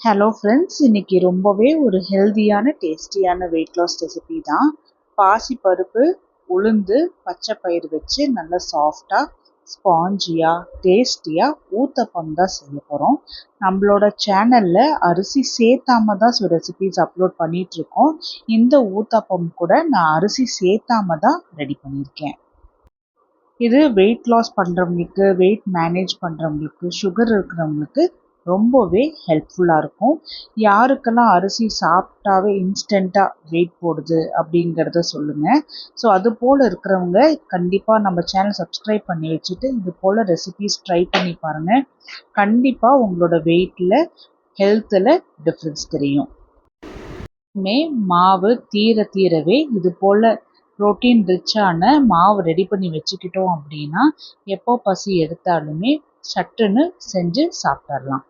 Hello friends இன்னைக்கு ரொம்பவே ஒரு ஹெல்தியான டேஸ்டியான வெயிட் லாஸ் ரெசிபி தான். பாசி பருப்பு உளுந்து பச்சை பயிர் வச்சு நல்லா சாஃப்டாக ஸ்பாஞ்சியாக டேஸ்டியாக ஊத்தப்பம் தான் செய்ய போகிறோம் நம்மளோட சேனலில் அரிசி சேர்த்தாம தான் சில ரெசிபிஸ் அப்லோட் பண்ணிகிட்ருக்கோம் இந்த ஊத்தப்பம் கூட நான் அரிசி சேர்த்தாம தான் ரெடி பண்ணியிருக்கேன். இது வெயிட் லாஸ் பண்ணுறவங்களுக்கு வெயிட் மேனேஜ் பண்ணுறவங்களுக்கு சுகர் இருக்கிறவங்களுக்கு ரொம்பவே ஹெல்ப்ஃபுல்லாக இருக்கும். யாருக்கெல்லாம் அரிசி சாப்பிட்டாவே இன்ஸ்டண்ட்டாக வெயிட் போடுது அப்படிங்கிறத சொல்லுங்கள் ஸோ அது போல் இருக்கிறவங்க கண்டிப்பாக நம்ம சேனல் சப்ஸ்கிரைப் பண்ணி வச்சுட்டு இது போல் ரெசிபீஸ் ட்ரை பண்ணி பாருங்கள் கண்டிப்பாக உங்களோட வெயிட்டில் ஹெல்த்தில் டிஃப்ரென்ஸ் தெரியும். மே மாவு தீர தீரவே இது போல் ப்ரோட்டீன் ரிச்சான மாவு ரெடி பண்ணி வச்சுக்கிட்டோம் அப்படின்னா எப்போ பசி எடுத்தாலுமே சட்டுன்னு செஞ்சு சாப்பிட்றலாம்